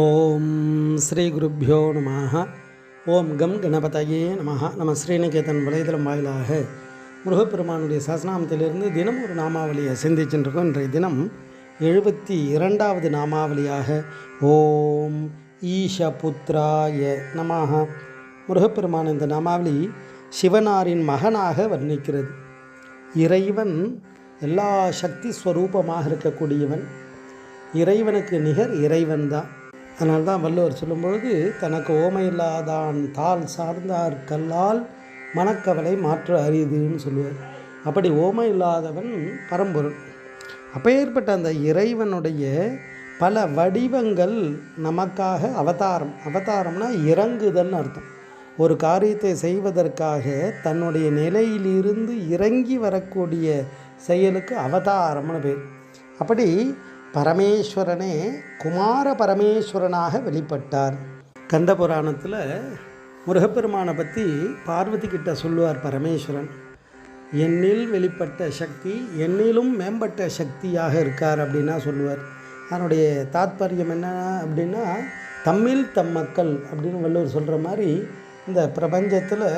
ஓம் ஸ்ரீ குருப்பியோ நம ஓம் கம் கணபதையே நம நம்ம ஸ்ரீநிகேதன் வலைதளம் வாயிலாக முருகப்பெருமானுடைய சசநாமத்திலிருந்து தினம் ஒரு நாமாவளியை சிந்திச்சுருக்கோம் இன்றைய தினம் எழுபத்தி இரண்டாவது நாமாவளியாக ஓம் ஈஷபுத்ராய நமஹ. முருகப்பெருமான் இந்த நாமாவளி சிவனாரின் மகனாக வர்ணிக்கிறது. இறைவன் எல்லா சக்தி ஸ்வரூபமாக இருக்கக்கூடியவன். இறைவனுக்கு நிகர் இறைவன் தான் அதனால் தான் வள்ளுவர் சொல்லும்பொழுது தனக்கு ஓமையில்லாதான் தாள் சார்ந்தார் கல்லால் மனக்கவலை மாற்ற அரியுதுன்னு சொல்லுவார். அப்படி ஓமை இல்லாதவன் பரம்பொருள். அப்பேற்பட்ட அந்த இறைவனுடைய பல வடிவங்கள் நமக்காக அவதாரம். அவதாரம்னா இறங்குதல்னு அர்த்தம். ஒரு காரியத்தை செய்வதற்காக தன்னுடைய நிலையிலிருந்து இறங்கி வரக்கூடிய செயலுக்கு அவதாரம்னு பேர். அப்படி பரமேஸ்வரனே குமார பரமேஸ்வரனாக வெளிப்பட்டார். கந்த புராணத்தில் முருகப்பெருமானை பற்றி பார்வதி கிட்ட சொல்லுவார் பரமேஸ்வரன். என்னில் வெளிப்பட்ட சக்தி என்னிலும் மேம்பட்ட சக்தியாக இருக்கார் அப்படின்னா சொல்லுவார். அதனுடைய தாத்பரியம் என்ன அப்படின்னா தம்மில் தம் மக்கள் அப்படின்னு வள்ளுவர் சொல்கிற மாதிரி இந்த பிரபஞ்சத்தில்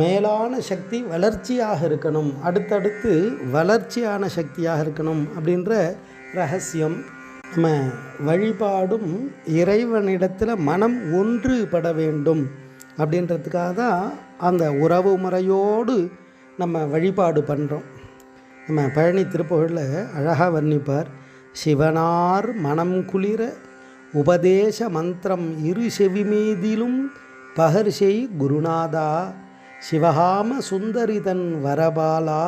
மேலான சக்தி வளர்ச்சியாக இருக்கணும். அடுத்தடுத்து வளர்ச்சியான சக்தியாக இருக்கணும் அப்படின்ற ரகசியம். நம்ம வழிபாடும் இறைவனிடத்தில் மனம் ஒன்றுபட வேண்டும் அப்படின்றதுக்காக தான் அந்த உறவு முறையோடு நம்ம வழிபாடு பண்ணுறோம் நம்ம பழனி திருப்புகழில் அழகாக வர்ணிப்பார் சிவனார் மனம் குளிர உபதேச மந்திரம் இரு செவி மீதிலும் பகர்ஷை குருநாதா சிவகாம சுந்தரிதன் வரபாலா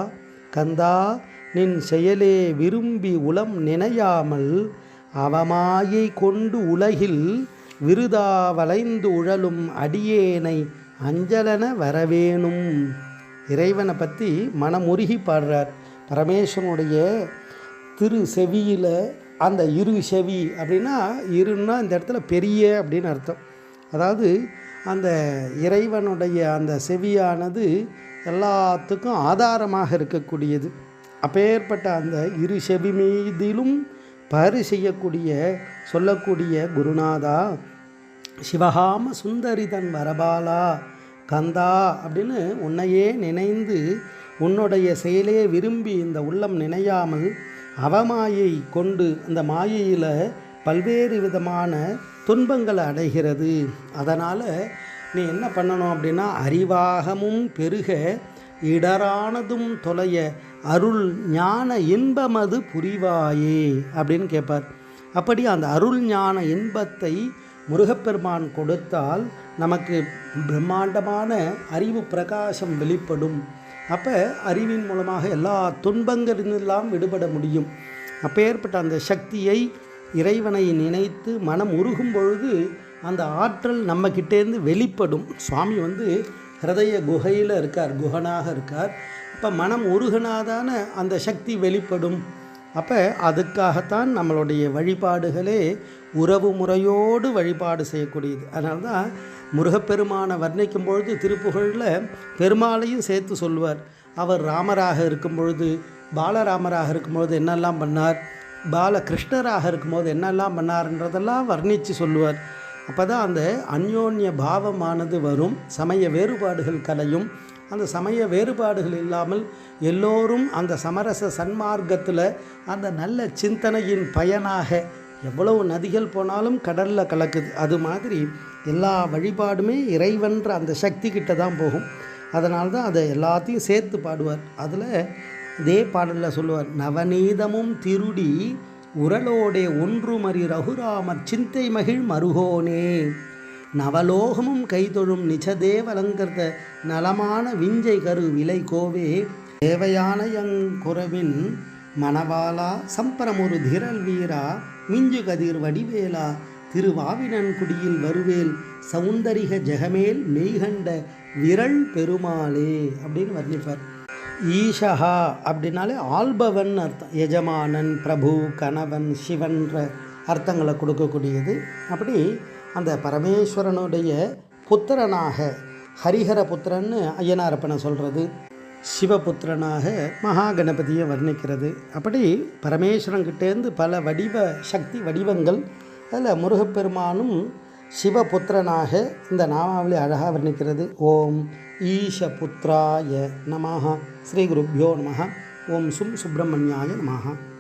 கந்தா நின் செயலே விரும்பி உளம் நினையாமல் அவமாயை கொண்டு உலகில் விருதா வளைந்து உழலும் அடியேனை அஞ்சலன வரவேணும். இறைவனை பற்றி மனமுருகி பாடுறார். பரமேஸ்வரனுடைய திரு செவியில் அந்த இரு செவி அப்படின்னா இருன்னா இந்த இடத்துல பெரிய அப்படின்னு அர்த்தம். அதாவது அந்த இறைவனுடைய அந்த செவியானது எல்லாத்துக்கும் ஆதாரமாக இருக்கக்கூடியது. அப்பேற்பட்ட அந்த இரு செவி மீதிலும் பரி செய்யக்கூடிய சொல்லக்கூடிய குருநாதா சிவகாம சுந்தரிதன் வரபாலா கந்தா அப்படின்னு உன்னையே நினைந்து உன்னுடைய செயலே விரும்பி இந்த உள்ளம் நினையாமல் அவமாயை கொண்டு அந்த மாயையில் பல்வேறு விதமான துன்பங்களை அடைகிறது. அதனால் நீ என்ன பண்ணணும் அப்படின்னா அறிவாகமும் பெருக இடரானதும் தொலைய அருள் ஞான இன்பமது புரிவாயே அப்படின்னு கேட்பார் அப்படி அந்த அருள் ஞான இன்பத்தை முருகப்பெருமான் கொடுத்தால் நமக்கு பிரம்மாண்டமான அறிவு பிரகாசம் வெளிப்படும். அப்போ அறிவின் மூலமாக எல்லா துன்பங்களிலெல்லாம் விடுபட முடியும். அப்பேற்பட்ட அந்த சக்தியை இறைவனை நினைத்து மனம் உருகும் பொழுது அந்த ஆற்றல் நம்மக்கிட்டேருந்து வெளிப்படும். சுவாமி வந்து ஹிருதய குகையில் இருக்கார் குகனாக இருக்கார். இப்போ மனம் உருகனாதான அந்த சக்தி வெளிப்படும். அப்போ அதுக்காகத்தான் நம்மளுடைய வழிபாடுகளே உறவு முறையோடு வழிபாடு செய்யக்கூடியது. அதனால தான் முருகப்பெருமானை வர்ணிக்கும் பொழுது திருப்புகழில் பெருமாளையும் சேர்த்து சொல்வார் அவர் ராமராக இருக்கும் பொழுது பாலராமராக இருக்கும் பொழுது என்னெல்லாம் பண்ணார்? பாலகிருஷ்ணராக இருக்கும்போது என்னெல்லாம் பண்ணாருன்றதெல்லாம் வர்ணித்து சொல்லுவார். அப்போ தான் அந்த அந்யோன்ய பாவமானது வரும் சமய வேறுபாடுகள் கலையும். அந்த சமய வேறுபாடுகள் இல்லாமல் எல்லோரும் அந்த சமரச சன்மார்க்கத்தில் அந்த நல்ல சிந்தனையின் பயனாக எவ்வளவு நதிகள் போனாலும் கடலில் கலக்குது. அது மாதிரி எல்லா வழிபாடுமே இறைவன்ற அந்த சக்தி கிட்ட தான் போகும். அதனால தான் அதை எல்லாத்தையும் சேர்த்து பாடுவார். அதில் இதே பாடலில் சொல்லுவார் நவநீதமும் திருடி உரலோடே ஒன்றுமறி ரகுராமர் சிந்தை மகிழ் மருகோனே. நவலோகமும் கைதொழும் நிஜதேவலங்கர்த நலமான விஞ்சை கரு விலை கோவே. தேவையானயங்குறவின் மணவாளா சம்பரமொரு திரள் வீரா மிஞ்சு கதிர் வடிவேலா திருவாவினன்குடியில் வருவேல் சௌந்தரிக ஜெகமேல் மெய்கண்ட விரல் பெருமாளே அப்படின்னு வர்ணிப்பார். ஈஷஹா அப்படின்னாலே ஆள்பவன் அர்த்தம். எஜமானன் பிரபு கணவன் சிவன்ற அர்த்தங்களை கொடுக்கக்கூடியது. அப்படி அந்த பரமேஸ்வரனுடைய புத்திரனாக ஹரிஹர ஹரிஹரபுத்திரன்னு ஐயனாரப்பனை சொல்கிறது சிவபுத்திரனாக மகா கணபதியை வர்ணிக்கிறது. அப்படி பரமேஸ்வரன்கிட்டேருந்து பல வடிவ சக்தி வடிவங்கள் அதில் முருகப்பெருமானும் சிவபுத்திரனாக இந்த நாமாவளி அழகாக வர்ணிக்கிறது. ஓம் ஈஷபுத்ராய நமஹ. ஸ்ரீ குருப்யோ நமஹ. ஓம் சும் சுப்பிரமணியாய நமஹ.